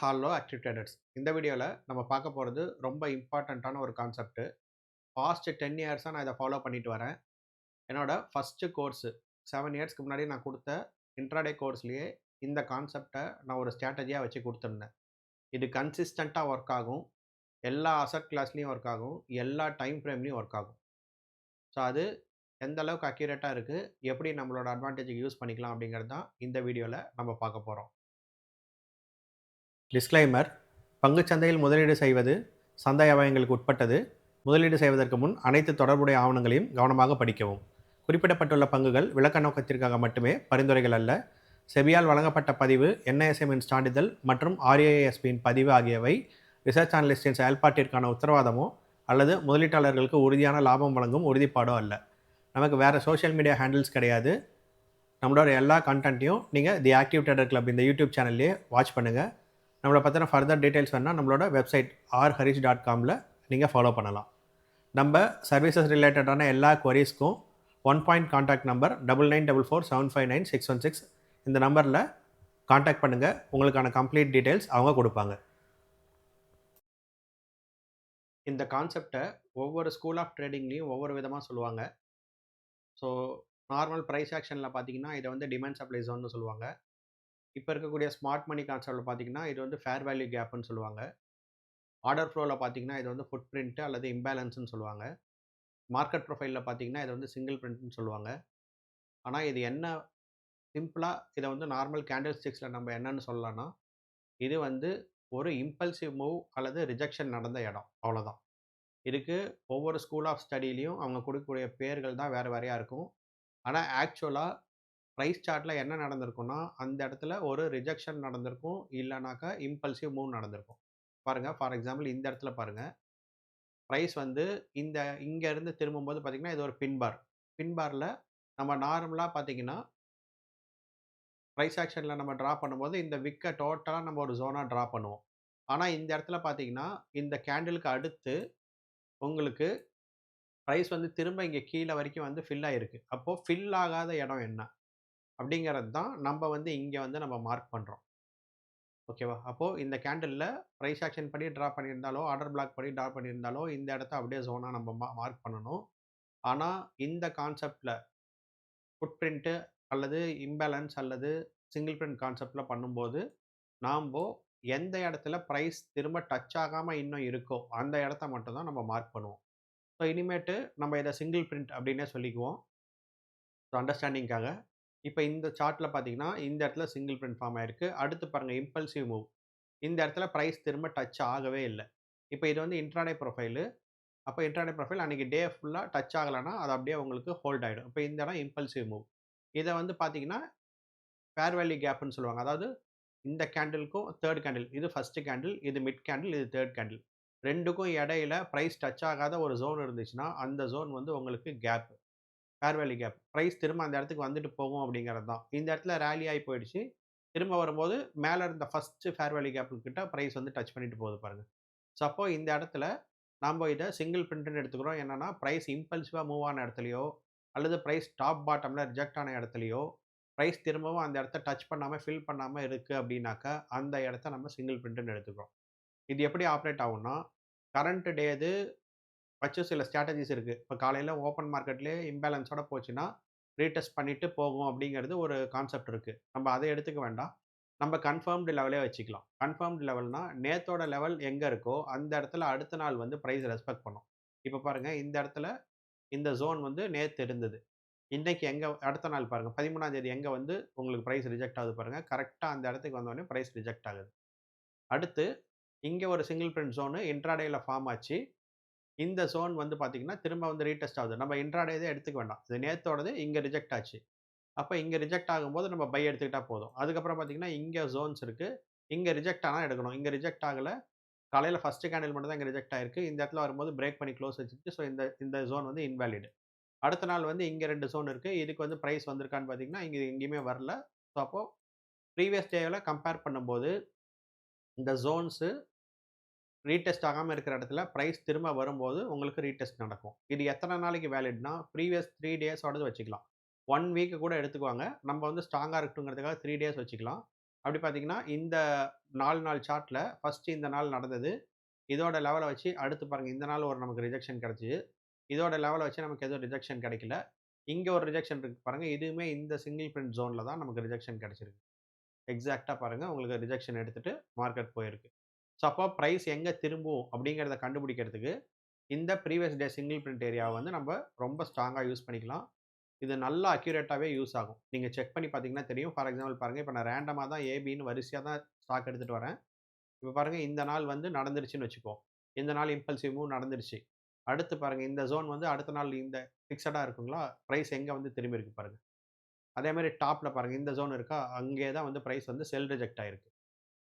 Hollow active traders. இந்த வீடியோவில் நம்ம பார்க்க போகிறது ரொம்ப இம்பார்ட்டண்ட்டான ஒரு கான்செப்ட்டு ஃபாஸ்ட் டென் இயர்ஸாக நான் இதை ஃபாலோ பண்ணிட்டு வரேன். என்னோடய ஃபஸ்ட்டு கோர்ஸு செவன் இயர்ஸ்க்கு முன்னாடி நான் கொடுத்த இன்ட்ராடே கோர்ஸ்லேயே இந்த கான்செப்டை நான் ஒரு ஸ்ட்ராட்டஜியாக வச்சு கொடுத்துருந்தேன். இது கன்சிஸ்டண்ட்டாக ஒர்க் ஆகும். எல்லா அசட் கிளாஸ்லேயும் ஒர்க் ஆகும். எல்லா டைம் ஃப்ரேம்லேயும் ஒர்க் ஆகும். ஸோ அது எந்த அளவுக்கு அக்யூரேட்டாக இருக்குது எப்படி நம்மளோட அட்வான்டேஜுக்கு யூஸ் பண்ணிக்கலாம் அப்படிங்கிறது தான் இந்த வீடியோவில் நம்ம பார்க்க போகிறோம் டிஸ்க்ளைமர் பங்குச்சந்தையில் முதலீடு செய்வது சந்தை அபாயங்களுக்கு உட்பட்டது. முதலீடு செய்வதற்கு முன் அனைத்து தொடர்புடைய ஆவணங்களையும் கவனமாக படிக்கவும். குறிப்பிடப்பட்டுள்ள பங்குகள் விளக்க நோக்கத்திற்காக மட்டுமே பரிந்துரைகள் அல்ல. செபியால் வழங்கப்பட்ட பதிவு என்ஐஎஸ்எம்மின் சான்றிதழ் மற்றும் ஆர்ஏஎஸ்பியின் பதிவு ஆகியவை ரிசர்ச் அனலிஸ்டின் செயல்பாட்டிற்கான உத்தரவாதமோ அல்லது முதலீட்டாளர்களுக்கு உறுதியான லாபம் வழங்கும் உறுதிப்பாடோ அல்ல. நமக்கு வேறு சோஷியல் மீடியா ஹேண்டில்ஸ் கிடையாது. நம்மளோட எல்லா கண்டென்ட்டையும் நீங்கள் தி ஆக்டிவ் ட்ரேடர் கிளப் இந்த யூடியூப் சேனல்லையே வாட்ச் பண்ணுங்கள் நம்மளை பற்றின ஃபர்தர் டீட்டெயில்ஸ் வேணால் நம்மளோட வெப்சைட் ஆர் ஹரிஷ் டாட் காமில் நீங்கள் ஃபாலோ பண்ணலாம். நம்ம சர்வீசஸ் ரிலேட்டடான எல்லா கொரிஸ்க்கும் one point contact number double nine double four seven five nine six one six இந்த நம்பரில் காண்டாக்ட் பண்ணுங்கள் உங்களுக்கான கம்ப்ளீட் டீட்டெயில்ஸ் அவங்க கொடுப்பாங்க. இந்த கான்செப்டை ஒவ்வொரு ஸ்கூல் ஆஃப் ட்ரேடிங்லேயும் ஒவ்வொரு விதமாக சொல்லுவாங்க. ஸோ நார்மல் ப்ரைஸ் ஆக்ஷனில் பார்த்தீங்கன்னா இதை வந்து டிமாண்ட் சப்ளை ஜோன்னு சொல்லுவாங்க. இப்போ இருக்கக்கூடிய ஸ்மார்ட் மணி கான்செப்டில் பார்த்தீங்கன்னா இது வந்து ஃபேர் வேல்யூ கேப்னு சொல்லுவாங்க. ஆர்டர் ஃப்ளோவில் பார்த்தீங்கன்னா இது வந்து ஃபுட் பிரிண்ட்டு அல்லது இம்பேலன்ஸ்னு சொல்லுவாங்க. மார்க்கெட் ப்ரொஃபைலில் பார்த்தீங்கன்னா இது வந்து சிங்கிள் பிரிண்ட்னு சொல்லுவாங்க. ஆனால் இது என்ன சிம்பிளாக இதை வந்து நார்மல் கேண்டில் ஸ்டிக்ஸில் நம்ம என்னன்னு சொல்லலாம்னா இது வந்து ஒரு இம்பல்சிவ் மூவ் அல்லது ரிஜெக்ஷன் நடந்த இடம். அவ்வளோதான் இதுக்கு ஒவ்வொரு ஸ்கூல் ஆஃப் ஸ்டடிலையும் அவங்க கொடுக்கக்கூடிய பேர்கள் தான் வேறு வேறையாக இருக்கும். ஆனால் ஆக்சுவலாக ப்ரைஸ் சார்ட்டில் என்ன நடந்திருக்கும்னா அந்த இடத்துல ஒரு ரிஜெக்ஷன் நடந்திருக்கும். இல்லைனாக்கா இம்பல்சிவ் மூவ் நடந்திருக்கும். பாருங்கள் ஃபார் எக்ஸாம்பிள் இந்த இடத்துல பாருங்கள் ப்ரைஸ் வந்து இந்த இங்கேருந்து திரும்பும்போது பார்த்திங்கன்னா இது ஒரு பின்பார் பின்பாரில் நம்ம நார்மலாக பார்த்தீங்கன்னா ப்ரைஸ் ஆக்ஷனில் நம்ம ட்ரா பண்ணும்போது இந்த விக்கை டோட்டலாக நம்ம ஒரு ஜோனாக ட்ரா பண்ணுவோம். ஆனால் இந்த இடத்துல பார்த்தீங்கன்னா இந்த கேண்டிலுக்கு அடுத்து உங்களுக்கு ப்ரைஸ் வந்து திரும்ப இங்கே கீழே வரைக்கும் வந்து ஃபில் ஆகிருக்கு அப்போது ஃபில் ஆகாத இடம் என்ன? அப்படிங்கிறது தான் நம்ம வந்து இங்கே வந்து நம்ம மார்க் பண்ணுறோம் ஓகேவா அப்போது இந்த கேண்டிலில் ப்ரைஸ் ஆக்ஷன் படி ட்ரா பண்ணியிருந்தாலோ ஆர்டர் பிளாக் படி ட்ரா பண்ணியிருந்தாலோ இந்த இடத்த அப்படியே ஜோனாக நம்ம மா மார்க் பண்ணணும். ஆனால் இந்த கான்செப்டில் ஃபுட் பிரிண்ட்டு அல்லது இம்பேலன்ஸ் அல்லது சிங்கிள் பிரிண்ட் கான்செப்டில் பண்ணும்போது நாம் எந்த இடத்துல ப்ரைஸ் திரும்ப டச் ஆகாமல் இன்னும் இருக்கோ அந்த இடத்த மட்டும்தான் நம்ம மார்க் பண்ணுவோம். ஸோ இனிமேட்டு நம்ம இதை சிங்கிள் பிரிண்ட் அப்படின்னே சொல்லிக்குவோம். ஸோ அண்டர்ஸ்டாண்டிங்காக இப்போ இந்த சார்ட்டில் பார்த்தீங்கன்னா இந்த இடத்துல சிங்கிள் பிரிண்ட் ஃபார்ம் ஆயிருக்கு. அடுத்து பாருங்கள் இம்பல்சிவ் மூவ். இந்த இடத்துல ப்ரைஸ் திரும்ப டச் ஆகவே இல்லை. இப்போ இது வந்து இன்ட்ராடே ப்ரொஃபைலு. அப்போ இன்ட்ராடே ப்ரொஃபைல் அன்றைக்கி டே ஃபுல்லாக டச் ஆகலைன்னா அது அப்படியே உங்களுக்கு ஹோல்ட் ஆகிடும் இப்போ இந்த இடம் இம்பல்சிவ் மூவ். இதை வந்து பார்த்தீங்கன்னா ஃபேர் வேல்யூ கேப்னு சொல்லுவாங்க. அதாவது இந்த கேண்டிலுக்கும் தேர்ட் கேண்டில். இது ஃபஸ்ட்டு கேண்டில் இது மிட் கேண்டில் இது தேர்ட் கேண்டில். ரெண்டுக்கும் இடையில ப்ரைஸ் டச் ஆகாத ஒரு ஜோன் இருந்துச்சுன்னா அந்த ஜோன் வந்து உங்களுக்கு gap fair value gap price திரும்ப அந்த இடத்துக்கு வந்துட்டு போகும் அப்படிங்கிறது தான். இந்த இடத்துல ரேலி ஆகி போயிடுச்சு. திரும்ப வரும்போது மேலே இருந்த ஃபஸ்ட்டு ஃபேர் வேல்யூ கேப்புக்கிட்ட ப்ரைஸ் வந்து டச் பண்ணிட்டு போகுது பாருங்கள் ஸோ அப்போ இந்த இடத்துல நம்ம இதை சிங்கிள் பிரிண்ட்னு எடுத்துக்கிறோம். என்னென்னா ப்ரைஸ் இம்பல்சிவாக மூவ் ஆன இடத்துலையோ அல்லது ப்ரைஸ் டாப் பாட்டமில் ரிஜெக்ட் ஆன இடத்துலையோ ப்ரைஸ் திரும்பவும் அந்த இடத்த டச் பண்ணாமல் ஃபில் பண்ணாமல் இருக்குது அப்படின்னாக்கா அந்த இடத்த நம்ம சிங்கிள் பிரிண்ட்னு எடுத்துக்கிறோம். இது எப்படி ஆப்ரேட் ஆகும்னா கரண்ட் டே இது வச்சு சில ஸ்ட்ராட்டஜிஸ் இருக்குது இப்போ காலையில் ஓப்பன் மார்க்கெட்லேயே இம்பேலன்ஸோட போச்சுன்னா ரீடெஸ்ட் பண்ணிவிட்டு போகும் அப்படிங்கிறது ஒரு கான்செப்ட் இருக்குது நம்ம அதை எடுத்துக்க வேண்டாம். நம்ம கன்ஃபார்ம்டு லெவலே வச்சுக்கலாம். கன்ஃபார்ம்டு லெவல்னா நேத்தோட லெவல் எங்கே இருக்கோ அந்த இடத்துல அடுத்த நாள் வந்து ப்ரைஸ் ரெஸ்பெக்ட் பண்ணும். இப்போ பாருங்கள் இந்த இடத்துல இந்த ஜோன் வந்து நேற்று இருந்தது. இன்றைக்கி எங்கே அடுத்த நாள் பாருங்கள் பதிமூணாம் தேதி எங்கே வந்து உங்களுக்கு ப்ரைஸ் ரிஜெக்ட் ஆகுது பாருங்கள் கரெக்டாக அந்த இடத்துக்கு வந்தோடனே ப்ரைஸ் ரிஜெக்ட் ஆகுது. அடுத்து இங்கே ஒரு சிங்கிள் பிரிண்ட் ஜோனு இன்ட்ராடேயில் ஃபார்ம் ஆச்சு. இந்த சோன் வந்து பார்த்திங்கன்னா திரும்ப வந்து ரீடெஸ்ட் ஆகுது. நம்ம இன்ட்ராடே தான் எடுத்துக்க வேண்டாம். இது நேத்தோடது இங்கே ரிஜெக்ட் ஆச்சு. அப்போ இங்கே ரிஜெக்ட் ஆகும்போது நம்ம பை எடுத்துக்கிட்டால் போதும். அதுக்கப்புறம் பார்த்திங்கன்னா இங்கே ஜோன்ஸ் இருக்குது இங்கே ரிஜெக்ட் ஆனால் எடுக்கணும். இங்கே ரிஜெக்ட் ஆகலை. காலையில் ஃபஸ்ட்டு கேண்டில் மட்டும் தான் இங்கே ரிஜெக்ட் ஆயிருக்கு. இந்த இடத்துல வரும்போது பிரேக் பண்ணி க்ளோஸ் வச்சுட்டு ஸோ இந்த இந்த ஜோன் வந்து இன்வேலிடு அடுத்த நாள் வந்து இங்கே ரெண்டு ஜோன் இருக்குது இதுக்கு வந்து ப்ரைஸ் வந்திருக்கான்னு பார்த்தீங்கன்னா இங்கே எங்கேயுமே வரல. ஸோ அப்போது ப்ரீவியஸ் டேவில் கம்பேர் பண்ணும்போது இந்த ஜோன்ஸு ரீடெஸ்ட் ஆகாமல் இருக்கிற இடத்துல ப்ரைஸ் திரும்ப வரும்போது உங்களுக்கு ரீடெஸ்ட் நடக்கும். இது எத்தனை நாளைக்கு வேலிட்னா ப்ரீவியஸ் த்ரீ டேஸோடது வச்சுக்கலாம். ஒன் வீக்கு கூட எடுத்துக்குவாங்க. நம்ம வந்து ஸ்ட்ராங்காக இருக்கட்டுங்கிறதுக்காக த்ரீ டேஸ் வச்சுக்கலாம். அப்படி பார்த்தீங்கன்னா, இந்த நாலு நாள் சார்ட்டில் ஃபஸ்ட்டு இந்த நாள் நடந்தது. இதோட லெவலை வச்சு அடுத்து பாருங்கள் இந்த நாள் ஒரு நமக்கு ரிஜெக்ஷன் கிடச்சிது. இதோட லெவலை வச்சு நமக்கு எதுவும் ரிஜெக்ஷன் கிடைக்கல. இங்கே ஒரு ரிஜெக்ஷன் இருக்குது பாருங்கள் இதுவுமே இந்த சிங்கிள் பிரிண்ட் ஜோனில் தான் நமக்கு ரிஜெக்ஷன் கிடச்சிருக்கு. எக்ஸாக்டாக பாருங்கள் உங்களுக்கு ரிஜெக்ஷன் எடுத்துட்டு மார்க்கெட் போயிருக்கு. ஸோ, அப்போ ப்ரைஸ் எங்கே திரும்பும் அப்படிங்கிறத கண்டுபிடிக்கிறதுக்கு, இந்த ப்ரீவியஸ் டே சிங்கிள் பிரிண்ட் ஏரியாவை வந்து நம்ம ரொம்ப ஸ்ட்ராங்காக யூஸ் பண்ணிக்கலாம். இது நல்லா அக்யூரேட்டாகவே யூஸ் ஆகும். நீங்கள் செக் பண்ணி பார்த்தீங்கன்னா தெரியும். ஃபார் எக்ஸாம்பிள் பாருங்கள் இப்போ நான் ரேண்டமாக தான் ஏபின்னு வரிசையாக தான் ஸ்டாக் எடுத்துகிட்டு வரேன். இப்போ பாருங்கள் இந்த நாள் வந்து நடந்துருச்சுன்னு வச்சுக்கோ இந்த நாள் இம்பல்சிவ் மூவ் நடந்துருச்சு. அடுத்து பாருங்கள் இந்த ஜோன் வந்து அடுத்த நாள் இந்த ஃபிக்ஸடாக இருக்குங்களா? ப்ரைஸ் எங்கே வந்து திரும்பி இருக்கு அதே அதேமாதிரி டாப்பில் பாருங்கள் இந்த ஜோன் இருக்கா? அங்கே தான் வந்து ப்ரைஸ் வந்து செல் ரிஜெக்ட் ஆகிருக்கு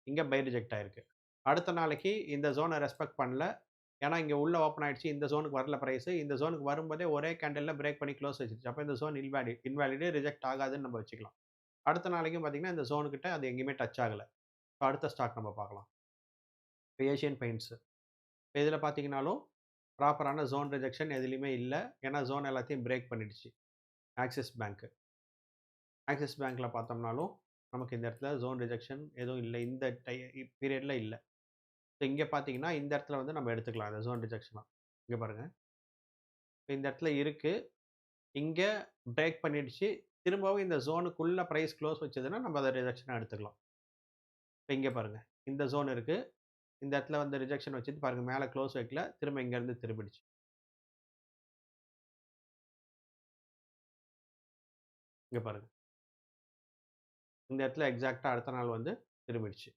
இங்கே பை ரிஜெக்ட் ஆகிருக்கு அடுத்த நாளைக்கு இந்த ஜோனை ரெஸ்பெக்ட் பண்ணல. ஏன்னா, இங்கே உள்ள ஓப்பன் ஆகிடுச்சு இந்த ஜோனுக்கு வரல ப்ரைஸு இந்த ஜோனுக்கு வரும்போதே ஒரே கேண்டலில் பிரேக் பண்ணி க்ளோஸ் வச்சிருச்சு. அப்போ இந்த ஜோன் இன்வாலிட் இன்வாலிட் ரிஜெக்ட் ஆகாதுன்னு நம்ம வச்சுக்கலாம். அடுத்த நாளைக்கும் பார்த்தீங்கன்னா, இந்த ஜோன் கிட்ட அது எங்கேயுமே டச் ஆகலை. இப்போ அடுத்த ஸ்டாக் நம்ம பார்க்கலாம். இப்போ ஏஷியன் பெயிண்ட்ஸு இப்போ இதில் பார்த்தீங்கன்னாலும், ப்ராப்பரான ஜோன் ரிஜெக்ஷன் எதுலேயுமே இல்லை. ஏன்னா, ஜோன் எல்லாத்தையும் பிரேக் பண்ணிடுச்சு. ஆக்சிஸ் பேங்க்கு ஆக்சிஸ் பேங்க்கில் பார்த்தோம்னாலும், நமக்கு இந்த இடத்துல ஜோன் ரிஜெக்ஷன் எதுவும் இல்லை. இந்த டை பீரியடில் இல்லை. இங்க பார்த்தீங்கன்னா, இந்த இடத்துல வந்து நம்ம எடுத்துக்கலாம். இந்த ஜோன் ரிஜெக்ஷனாக இங்கே பாருங்கள் இந்த இடத்துல இருக்குது இங்கே பிரேக் பண்ணிடுச்சு. திரும்பவும் இந்த ஜோனுக்குள்ளே ப்ரைஸ் க்ளோஸ் வச்சதுன்னா, நம்ம அதை ரிஜெக்ஷனாக எடுத்துக்கலாம். இப்போ இங்கே பாருங்க. இந்த ஜோன் இருக்குது இந்த இடத்துல வந்து ரிஜெக்ஷன் வச்சுட்டு பாருங்கள் மேலே க்ளோஸ் வைக்கல. திரும்ப இங்கேருந்து திரும்பிடுச்சு. இங்கே பாருங்கள் இந்த இடத்துல எக்ஸாக்டாக அடுத்த நாள் வந்து திரும்பிடுச்சு.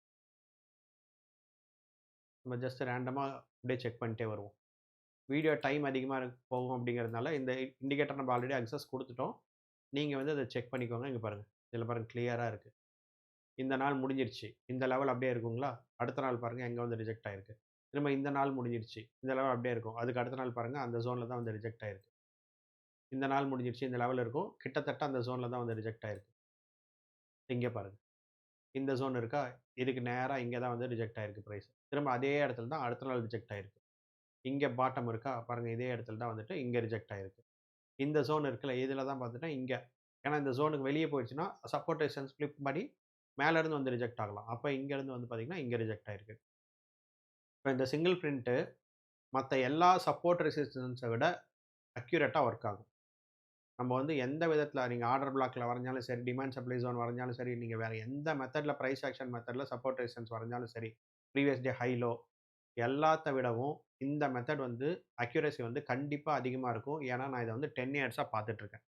நம்ம ஜஸ்ட் ரேண்டமாக அப்படியே செக் பண்ணிட்டே வருவோம். வீடியோ டைம் அதிகமாக போகும் அப்படிங்கிறதுனால, இந்த இண்டிகேட்டர் நம்ம ஆல்ரெடி அக்சஸ் கொடுத்துட்டோம் நீங்கள் வந்து அதை செக் பண்ணிக்கோங்க. இங்கே பாருங்கள் இதில் பாருங்கள் கிளியராக இருக்குது இந்த நாள் முடிஞ்சிருச்சு. இந்த லெவல் அப்படியே இருக்குங்களா? அடுத்த நாள் பாருங்கள் எங்கே வந்து ரிஜெக்ட் ஆகிருக்கு திரும்ப இந்த நாள் முடிஞ்சிருச்சு. இந்த லெவல் அப்படியே இருக்கும். அதுக்கு அடுத்த நாள் பாருங்கள் அந்த ஜோனில் தான் வந்து ரிஜெக்ட் ஆகிருக்கு இந்த நாள் முடிஞ்சிருச்சு. இந்த லெவல் இருக்கும். கிட்டத்தட்ட அந்த ஜோனில் தான் வந்து ரிஜெக்ட் ஆகிருக்கு இங்கே பாருங்கள் இந்த ஜோன் இருக்கா? இதுக்கு நேராக இங்கே தான் வந்து ரிஜெக்ட் ஆகிருக்கு ப்ரைஸ் திரும்ப அதே இடத்துல தான் அடுத்த நாள் ரிஜெக்ட் ஆயிருக்கு. இங்கே பாட்டம் இருக்கா? பாருங்கள் இதே இடத்துல தான் வந்துட்டு இங்கே ரிஜெக்ட் ஆயிருக்கு. இந்த ஜோன் இருக்குல்ல, இதில் தான் பார்த்துட்டா இங்கே ஏன்னா, இந்த ஜோனுக்கு வெளியே போயிடுச்சுன்னா, சப்போர்டேஷன் ஸ்லிப் படி மேலேருந்து வந்து ரிஜெக்ட் ஆகலாம். அப்போ இங்கேருந்து வந்து பார்த்திங்கன்னா இங்கே ரிஜெக்ட் ஆயிருக்கு. இப்போ இந்த சிங்கிள் பிரிண்ட்டு மற்ற எல்லா சப்போர்ட் ரெசிஸ்டன்ஸை விட அக்யூரேட்டாக ஒர்க் ஆகும். நம்ம வந்து எந்த விதத்தில் நீங்கள் ஆர்டர் பிளாக்ல வரைஞ்சாலும் சரி, டிமாண்ட் சப்ளை ஜோன் வரைஞ்சாலும் சரி, நீங்கள் வேறு எந்த மெத்தடில் ப்ரைஸ் ஆக்ஷன் மெத்தடில் சப்போர்ட் ரெசிஸ்டன்ஸ் வரைஞ்சாலும் சரி, ப்ரீவியஸ் டே ஹை, லோ எல்லாத்த விடவும் இந்த மெத்தட் வந்து அக்யூரசி வந்து கண்டிப்பாக அதிகமாக இருக்கும். ஏன்னா, நான் இதை வந்து டென் இயர்ஸாக பார்த்துட்ருக்கேன்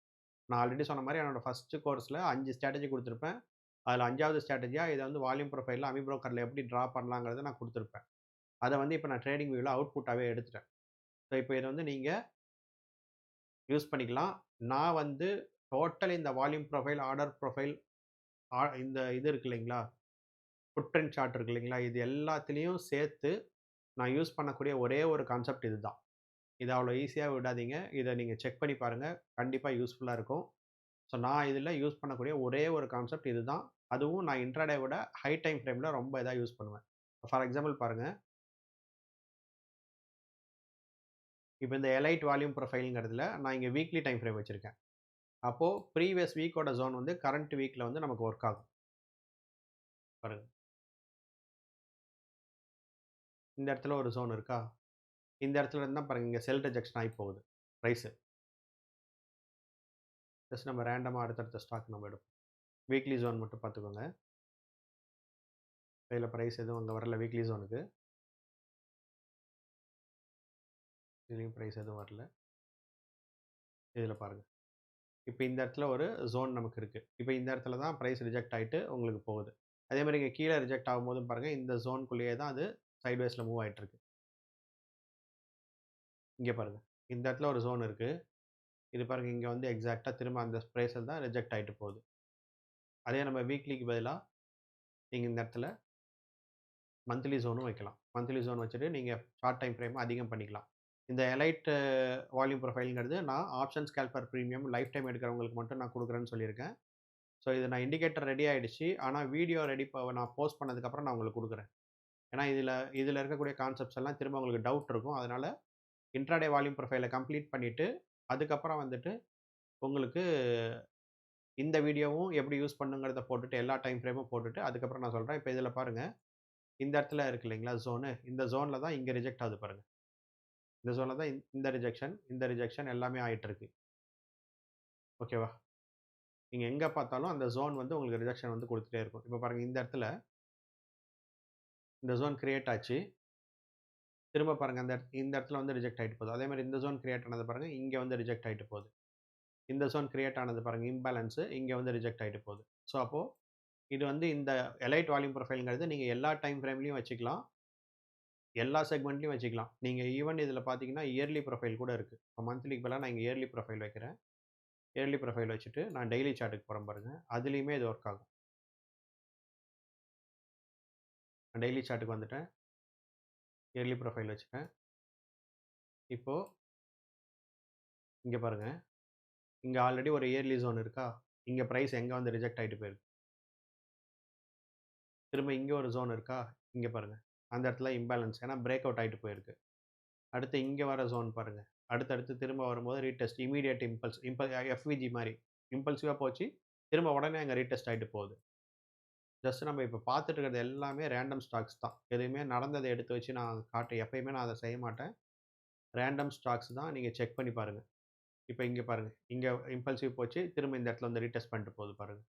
நான் ஆல்ரெடி சொன்ன மாதிரி என்னோடய ஃபஸ்ட்டு கோர்ஸில் அஞ்சு ஸ்ட்ராட்டஜி கொடுத்துருப்பேன் அதில் அஞ்சாவது ஸ்ட்ராட்டஜியாக இதை வந்து வால்யூம் ப்ரொஃபைலில் அமி ப்ரோக்கரில் எப்படி ட்ரா பண்ணலாங்கிறத நான் கொடுத்துருப்பேன் அதை வந்து இப்போ நான் ட்ரேடிங் வியூல அவுட்புட்டாவே எடுத்துட்டேன். ஸோ, இப்போ இதை வந்து நீங்கள் யூஸ் பண்ணிக்கலாம். நான் வந்து டோட்டல் இந்த வால்யூம் ப்ரொஃபைல், ஆர்டர் ப்ரொஃபைல் ஆ இந்த இது இருக்கு இல்லைங்களா? ஃபுட் பிரிண்ட் சார்ட் இருக்கு இல்லைங்களா? இது எல்லாத்துலேயும் சேர்த்து நான் யூஸ் பண்ணக்கூடிய ஒரே ஒரு கான்செப்ட் இதுதான். இதை அவ்வளோ ஈஸியாக விடாதீங்க. இதை நீங்கள் செக் பண்ணி பாருங்கள் கண்டிப்பாக யூஸ்ஃபுல்லாக இருக்கும். ஸோ, நான் இதில் யூஸ் பண்ணக்கூடிய ஒரே ஒரு கான்செப்ட் இது தான் அதுவும் நான் இன்ட்ராடே விட ஹை டைம் ஃப்ரேமில் ரொம்ப இதாக யூஸ் பண்ணுவேன். ஃபார் எக்ஸாம்பிள் பாருங்கள் இப்போ இந்த எலைட் வால்யூம் ப்ரொஃபைலுங்கிறதுல நான் இங்கே வீக்லி டைம் ஃப்ரேம் வச்சுருக்கேன் அப்போது ப்ரீவியஸ் வீக்கோட ஜோன் வந்து கரண்ட் வீக்கில் வந்து நமக்கு ஒர்க் ஆகும். பாருங்கள் இந்த இடத்துல ஒரு ஜோன் இருக்கா? இந்த இடத்துல இருந்து தான் இங்கே இங்க செல் ரிஜெக்ஷன் ஆகி போகுது. ப்ரைஸு ஜஸ்ட் நம்ம ரேண்டமாக அடுத்தடுத்த ஸ்டாக் நம்ம எடுப்போம். வீக்லி ஜோன் மட்டும் பார்த்துக்கோங்க. இதில் ப்ரைஸ் எதுவும் அங்கே வரல வீக்லி ஜோனுக்கு. இதுலேயும் ப்ரைஸ் எதுவும் வரல. இதில் பாருங்கள் இப்போ இந்த இடத்துல ஒரு ஜோன் நமக்கு இருக்குது இப்போ இந்த இடத்துல தான் ப்ரைஸ் ரிஜெக்ட் ஆகிட்டு உங்களுக்கு போகுது. அதே இங்கே கீழே ரிஜெக்ட் ஆகும்போதும் பாருங்கள் இந்த ஜோனுக்குள்ளேயே தான் அது சைட்வேஸில் மூவ் ஆகிட்டுருக்கு இங்கே பாருங்கள் இந்த இடத்துல ஒரு ஜோன் இருக்குது இது பாருங்கள் இங்கே வந்து எக்ஸாக்டாக திரும்ப அந்த ஸ்ப்ரேஸில் தான் ரிஜெக்ட் ஆகிட்டு போகுது. அதே நம்ம வீக்லிக்கு பதிலாக நீங்கள் இந்த இடத்துல மந்த்லி ஜோனும் வைக்கலாம். மந்த்லி ஜோன் வச்சுட்டு நீங்கள் ஷார்ட் டைம் ஃப்ரேம் அதிகம் பண்ணிக்கலாம். இந்த எலைட் வால்யூம் ப்ரொஃபைலுங்கிறது நான் ஆப்ஷன்ஸ் கேல்பர் ப்ரீமியம் லைஃப் டைம் எடுக்கிறவங்களுக்கு மட்டும் நான் கொடுக்குறேன்னு சொல்லியிருக்கேன். ஸோ, இது நான் இண்டிகேட்டர் ரெடி ஆகிடுச்சு ஆனால் வீடியோ ரெடி நான் போஸ்ட் பண்ணதுக்கப்புறம் நான் உங்களுக்கு கொடுக்குறேன் ஏன்னா, இதில் இதில் இருக்கக்கூடிய கான்செப்ட்ஸ் எல்லாம் திரும்ப உங்களுக்கு டவுட் இருக்கும். அதனால இன்ட்ராடே வால்யூம் ப்ரொஃபைலை கம்ப்ளீட் பண்ணிவிட்டு அதுக்கப்புறம் வந்துட்டு உங்களுக்கு இந்த வீடியோவும் எப்படி யூஸ் பண்ணுங்கிறத போட்டுட்டு எல்லா டைம் ஃப்ரேமும் போட்டுட்டு அதுக்கப்புறம் நான் சொல்கிறேன் இப்போ இதில் பாருங்கள் இந்த இடத்துல இருக்கு இல்லைங்களா ஜோனு இந்த ஜோனில் தான் இங்கே ரிஜெக்ட் ஆகுது பாருங்கள் இந்த ஜோனில் தான் இந்த ரிஜெக்ஷன் இந்த ரிஜெக்ஷன் எல்லாமே ஆகிட்டுருக்கு ஓகேவா நீங்கள் எங்கே பார்த்தாலும் அந்த ஜோன் வந்து உங்களுக்கு ரிஜெக்ஷன் வந்து கொடுத்துட்டே இருக்கும். இப்போ பாருங்கள் இந்த இடத்துல இந்த ஜோன் கிரியேட் ஆச்சு. திரும்ப பாருங்கள் அந்த இந்த இடத்துல வந்து ரிஜெக்ட் ஆகிட்டு போகுது. அதே மாதிரி இந்த ஜோன் கிரியேட் ஆனது பாருங்கள் இங்கே வந்து ரிஜெக்ட் ஆகிட்டு போகுது. இந்த ஜோன் கிரியேட் ஆனது பாருங்கள் இம்பேலன்ஸு இங்கே வந்து ரிஜெக்ட் ஆகிட்டு போகுது. ஸோ அப்போது இது வந்து இந்த எலைட் வால்யூம் ப்ரொஃபைலுங்கிறது நீங்கள் எல்லா டைம் ஃப்ரேம்லையும் வச்சுக்கலாம். எல்லா செக்மெண்ட்லையும் வச்சுக்கலாம். நீங்கள் ஈவன் இதில் பார்த்தீங்கன்னா இயர்லி ப்ரொஃபைல் கூட இருக்குது இப்போ மந்த்லிக்கு பதிலாக நான் இங்கே இயர்லி ப்ரொஃபைல் வைக்கிறேன். இயர்லி ப்ரொஃபைல் வச்சுட்டு நான் டெய்லி சார்ட்டுக்கு போகிறேன் பாருங்கள் அதுலேயுமே இது ஒர்க் ஆகும். டெய்லி சார்ட்டுக்கு வந்துட்டேன். இயர்லி ப்ரொஃபைல் வச்சுட்டேன். இப்போது இங்கே பாருங்கள் இங்கே ஆல்ரெடி ஒரு இயர்லி ஜோன் இருக்கா? இங்கே ப்ரைஸ் எங்கே வந்து ரிஜெக்ட் ஆகிட்டு போயிருக்கு? திரும்ப இங்கே ஒரு ஜோன் இருக்கா? இங்கே பாருங்கள் அந்த இடத்துல இம்பேலன்ஸ் ஏன்னா பிரேக் அவுட் ஆகிட்டு போயிருக்கு. அடுத்து இங்கே வர ஜோன் பாருங்கள் அடுத்தடுத்து திரும்ப வரும்போது retest immediate impulse impulse FVG மாதிரி. இம்பல்சிவாக போச்சு. திரும்ப உடனே அங்கே ரீடெஸ்ட் ஆகிட்டு போகுது. ஜஸ்ட் நம்ம இப்போ பார்த்துட்டு இருக்கிறது எல்லாமே ரேண்டம் ஸ்டாக்ஸ் தான். எதுவுமே நடந்ததை எடுத்து வச்சு நான் காட்டு எப்பயுமே நான் அதை செய்ய மாட்டேன். ரேண்டம் ஸ்டாக்ஸ் தான் நீங்கள் செக் பண்ணி பாருங்கள் இப்போ இங்கே பாருங்கள் இங்கே இம்பல்சிவ் போச்சு திரும்ப இந்த இடத்துல வந்து ரீடெஸ்ட் பண்ணிட்டு போகுது பாருங்கள்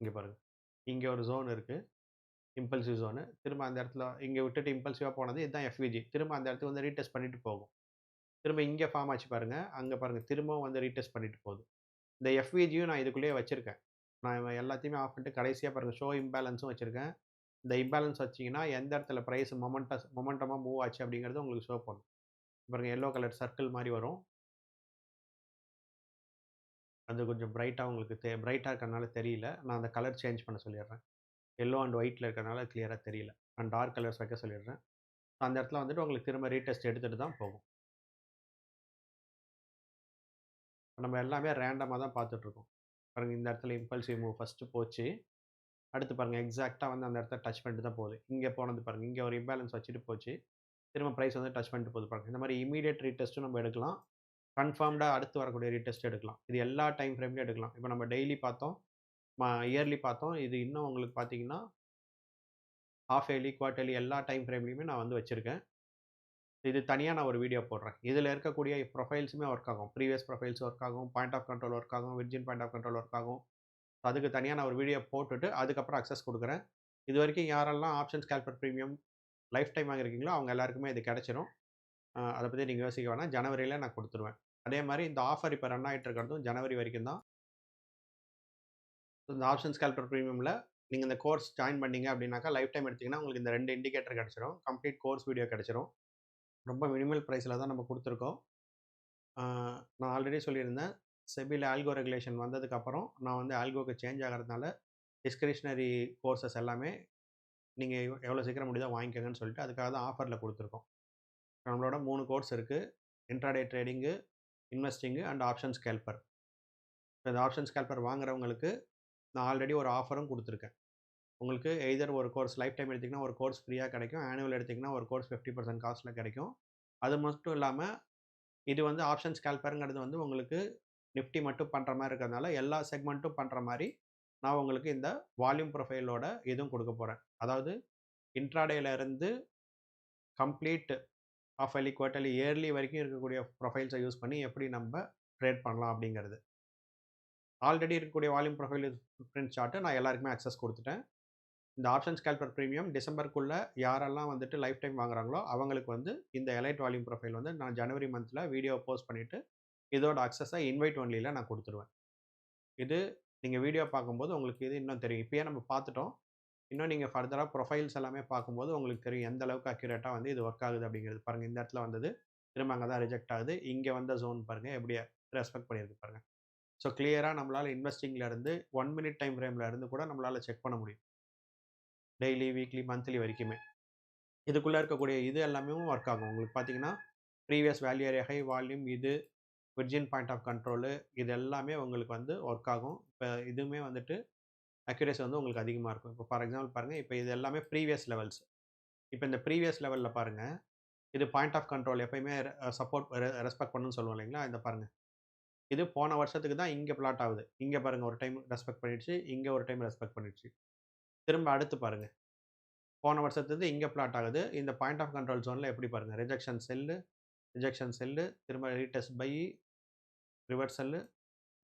இங்கே பாருங்கள் இங்கே ஒரு ஜோன் இருக்குது இம்பல்சிவ் ஜோனு திரும்ப அந்த இடத்துல இங்கே விட்டுட்டு இம்பல்சிவாக போனது இதுதான் எஃப்விஜி திரும்ப அந்த இடத்துக்கு வந்து ரீடெஸ்ட் பண்ணிட்டு போகும். திரும்ப இங்கே ஃபார்ம் ஆச்சு பாருங்கள் அங்கே பாருங்கள் திரும்பவும் வந்து ரீடெஸ்ட் பண்ணிட்டு போகுது. இந்த எஃப்விஜியும் நான் இதுக்குள்ளேயே வச்சுருக்கேன். நான் எல்லாத்தையுமே ஆஃப் பண்ணிட்டு கடைசியாக பாருங்கள் ஷோ இம்பேலன்ஸும் வச்சுருக்கேன். இந்த இம்பேலன்ஸ் வச்சிங்கன்னா எந்த இடத்துல ப்ரைஸ் மொமெண்டஸ் மொமெண்டமாக மூவ் ஆச்சு அப்படிங்கிறது உங்களுக்கு ஷோ பண்ணும். பாருங்கள் எல்லோ கலர் சர்க்கிள் மாதிரி வரும். அது கொஞ்சம் பிரைட்டாக உங்களுக்கு தெ பிரைட்டாக இருக்கிறனால தெரியல. நான் அந்த கலர் சேஞ்ச் பண்ண சொல்லிடுறேன். எல்லோ அண்ட் ஒயிட்டில் இருக்கிறனால கிளியராக தெரியல. நான் டார்க் கலர்ஸ் வைக்க சொல்லிடுறேன். அந்த இடத்துல வந்துட்டு உங்களுக்கு திரும்ப ரீடெஸ்ட் எடுத்துகிட்டு தான் போகும். நம்ம எல்லாமே ரேண்டமாக தான் பார்த்துட்ருக்கோம். பாருங்கள் இந்த இடத்துல இம்பல்சிவ் மூவ் ஃபஸ்ட்டு போச்சு. அடுத்து பாருங்கள் எக்ஸாக்டாக வந்து அந்த இடத்த டச் பண்ணிட்டு தான் போகுது. இங்கே போனது பாருங்கள் இங்கே ஒரு இம்பேலன்ஸ் வச்சுட்டு போச்சு. திரும்ப ப்ரைஸ் வந்து டச் பண்ணிட்டு போகுது பாருங்கள் இந்த மாதிரி இமீடியட் ரீடெஸ்ட்டும் நம்ம எடுக்கலாம். கன்ஃபார்ம்டாக அடுத்து வரக்கூடிய ரீடெஸ்ட் எடுக்கலாம். இது எல்லா டைம் ஃப்ரேம்லையும் எடுக்கலாம். இப்போ நம்ம டெய்லி பார்த்தோம் மா இயர்லி பார்த்தோம். இது இன்னும் உங்களுக்கு பார்த்தீங்கன்னா ஹாஃப் இயர்லி குவார்ட்டர்லி எல்லா டைம் ஃப்ரேம்லையுமே நான் வந்து வச்சுருக்கேன். இது தனியாக நான் ஒரு வீடியோ போடுறேன். இதில் இருக்கக்கூடிய ப்ரொஃபைல்ஸுமே ஒர்க் ஆகும். ப்ரீவியஸ் ப்ரொஃபைல்ஸ் ஒர்க் ஆகும். பாயிண்ட் ஆஃப் கண்ட்ரோல் ஒர்க் ஆகும். Virgin point of control work ஆகும். அதுக்கு தனியாக நான் ஒரு வீடியோ போட்டுட்டு அதுக்கப்புறம் அக்சஸ் கொடுக்குறேன். இது வரைக்கும் யாரெல்லாம் ஆப்ஷன்ஸ் கேல்பர் ப்ரீமியம் லைஃப் டைம் வாங்கியிருக்கீங்களோ அவங்க எல்லாருக்குமே இது கிடச்சிரும். அதை பற்றி நீங்கள் யோசிக்க வேணாம். ஜனவரியில் நான் கொடுத்துருவேன். அதே மாதிரி இந்த ஆஃபர் இப்போ ரன் ஆகிட்டு இருக்கிறதும் ஜனவரி வரைக்கும் தான். இந்த ஆப்ஷன்ஸ் கேல்பர் ப்ரீமியமில் நீங்கள் இந்த கோர்ஸ் ஜாயின் பண்ணீங்க அப்படின்னாக்கா லைஃப் டைம் எடுத்திங்கன்னா உங்களுக்கு இந்த ரெண்டு இண்டிகேட்டர் கிடச்சிரும். கம்ப்ளீட் கோர்ஸ் வீடியோ கிடச்சிரும். ரொம்ப மினிமல் ப்ரைஸில் தான் நம்ம கொடுத்துருக்கோம். நான் ஆல்ரெடி சொல்லியிருந்தேன். செபியில் ஆல்கோ ரெகுலேஷன் வந்ததுக்கப்புறம் நான் வந்து ஆல்கோக்கு சேஞ்ச் ஆகிறதுனால டிஸ்கிரிஷ்னரி கோர்சஸ் எல்லாமே நீங்கள் எவ்வளோ சீக்கிரம் முடியுதோ வாங்கிக்கோங்கன்னு சொல்லிட்டு அதுக்காக தான் ஆஃபரில் கொடுத்துருக்கோம். நம்மளோட மூணு கோர்ஸ் இருக்குது intraday trading investing and options scalper இந்த ஆப்ஷன்ஸ் கேல்பர் வாங்குறவங்களுக்கு நான் ஆல்ரெடி ஒரு ஆஃபரும் கொடுத்துருக்கேன். உங்களுக்கு எய்தர் ஒரு கோர்ஸ் லைஃப் டைம் எடுத்திங்கன்னா ஒரு கோர்ஸ் ஃப்ரீயாக கிடைக்கும். ஆனுவல் எடுத்திங்கன்னா ஒரு கோர்ஸ் ஃபிஃப்டி பர்சன்ட் காஸ்ட்டில் கிடைக்கும். அது மட்டும் இல்லாமல் இது வந்து ஆப்ஷன்ஸ் கேல்பருங்கிறது வந்து உங்களுக்கு நிஃப்டி மட்டும் பண்ணுற மாதிரி இருக்கிறதுனால எல்லா செக்மெண்ட்டும் பண்ணுற மாதிரி நான் உங்களுக்கு இந்த வால்யூம் ப்ரொஃபைலோட இதுவும் கொடுக்க போகிறேன் அதாவது இன்ட்ராடேலேருந்து கம்ப்ளீட் ஆஃப் அலி குவார்ட்டர்லி இயர்லி வரைக்கும் இருக்கக்கூடிய ப்ரொஃபைல்ஸை யூஸ் பண்ணி எப்படி நம்ம ட்ரேட் பண்ணலாம் அப்படிங்கிறது. ஆல்ரெடி இருக்கக்கூடிய வால்யூம் ப்ரொஃபைல் பிரிண்ட் சார்ட்டு நான் எல்லாருக்குமே அக்சஸ் கொடுத்துட்டேன். இந்த ஆப்ஷன்ஸ் கேல்பர் ப்ரீமியம் டிசம்பருக்குள்ளே யாரெல்லாம் வந்துட்டு லைஃப் டைம் வாங்குறாங்களோ அவங்களுக்கு வந்து இந்த எலைட் வால்யூம் ப்ரொஃபைல் வந்து நான் ஜனவரி மந்தில் வீடியோ போஸ்ட் பண்ணிவிட்டு இதோட அக்சஸை இன்வைட் ஒன்லியில் நான் கொடுத்துருவேன். இது நீங்கள் வீடியோ பார்க்கும்போது உங்களுக்கு இது இன்னும் தெரியும். இப்போயே நம்ம பார்த்துட்டோம். இன்னும் நீங்கள் ஃபர்தராக ப்ரொஃபைல்ஸ் எல்லாமே பார்க்கும்போது உங்களுக்கு தெரியும் எந்த அளவுக்கு அக்யூரேட்டாக வந்து இது ஒர்க் ஆகுது அப்படிங்கிறது. பாருங்கள் இந்த இடத்துல வந்தது திரும்ப அங்கே தான் ரிஜெக்ட் ஆகுது இங்கே வந்த ஜோன் பாருங்கள் எப்படியே ரெஸ்பெக்ட் பண்ணியிருக்கு பாருங்கள் ஸோ கிளியராக நம்மளால் இன்வெஸ்டிங்கில் இருந்து ஒன் மினிட் டைம் ஃப்ரேமில் இருந்து கூட நம்மளால் செக் பண்ண முடியும். டெய்லி வீக்லி மந்த்லி வரைக்குமே. இதுக்குள்ளே இருக்கக்கூடிய இது எல்லாமே ஒர்க் ஆகும். உங்களுக்கு பார்த்தீங்கன்னா ப்ரீவியஸ் வேல்யூ ஹை வால்யூம் இது விர்ஜின் பாயிண்ட் ஆஃப் கண்ட்ரோலு இது எல்லாமே உங்களுக்கு வந்து ஒர்க் ஆகும். இப்போ இதுவுமே வந்துட்டு அக்யூரேசி வந்து உங்களுக்கு அதிகமாக இருக்கும். இப்போ ஃபார் எக்ஸாம்பிள் பாருங்கள் இப்போ இது எல்லாமே ப்ரீவியஸ் லெவல்ஸ் இப்போ இந்த ப்ரீவியஸ் லெவலில் பாருங்கள் இது பாயிண்ட் ஆஃப் கண்ட்ரோல் எப்பயுமே சப்போர்ட் ரெஸ்பெக்ட் பண்ணுன்னு சொல்லுவோம் இல்லைங்களா? இந்த பாருங்கள் இது போன வருஷத்துக்கு தான் இங்கே பிளாட் ஆகுது. இங்கே பாருங்கள் ஒரு டைம் ரெஸ்பெக்ட் பண்ணிடுச்சு இங்கே ஒரு டைம் ரெஸ்பெக்ட் பண்ணிடுச்சு. திரும்ப அடுத்து பாருங்கள் போன வருஷத்துலேருந்து இங்கே பிளாட் ஆகுது. இந்த பாயிண்ட் ஆஃப் கண்ட்ரோல் ஜோனில் எப்படி பாருங்கள் ரிஜெக்ஷன் செல்லு ரிஜெக்ஷன் செல்லு திரும்ப ரீடெஸ்ட் பை ரிவர்சல்லு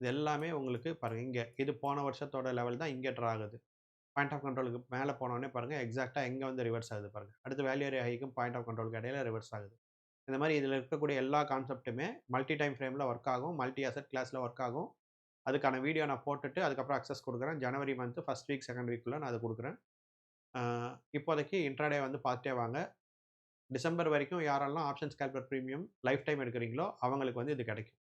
இது எல்லாமே உங்களுக்கு பாருங்கள் இங்கே. இது போன வருஷத்தோட லெவல் தான் இங்கே ட்ரா ஆகுது. பாயிண்ட் ஆஃப் கண்ட்ரோலுக்கு மேலே போனோடனே பாருங்கள் எக்ஸாக்டாக எங்கே வந்து ரிவர்ஸ் ஆகுது பாருங்கள் அடுத்து வேல்யூ ஹைக்கும் பாயிண்ட் ஆஃப் கண்ட்ரோலுக்கு இடையில ரிவர்ஸ் ஆகுது. இந்த மாதிரி இதில் இருக்கக்கூடிய எல்லா கான்செப்ட்டுமே மல்டி டைம் ஃப்ரேமில் ஒர்க் ஆகும். மல்டி அசட் கிளாஸில் ஒர்க் ஆகும். அதுக்கான வீடியோ நான் போட்டுட்டு அதுக்கப்புறம் அக்சஸ் கொடுக்குறேன். January month first week second வீக்குள்ளே நான் அதை கொடுக்குறேன். இப்போதைக்கு இன்ட்ராடே வந்து பார்த்துட்டே வாங்க. டிசம்பர் வரைக்கும் யாரெல்லாம் options calculate premium life time எடுக்கிறீங்களோ அவங்களுக்கு வந்து இது கிடைக்கும்.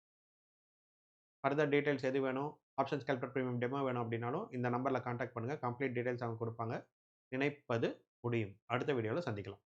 ஃபர்தர் டீட்டெயில்ஸ் எது வேணும்? ஆப்ஷன்ஸ் கேல்குலேட் ப்ரீமியம் டெமோ வேணும் அப்படின்னாலும் இந்த நம்பரில் காண்டாக்ட் பண்ணுங்கள் கம்ப்ளீட் டீட்டெயில்ஸ் அவங்க கொடுப்பாங்க. நினைப்பது முடியும். அடுத்த வீடியோவில் சந்திக்கலாம்.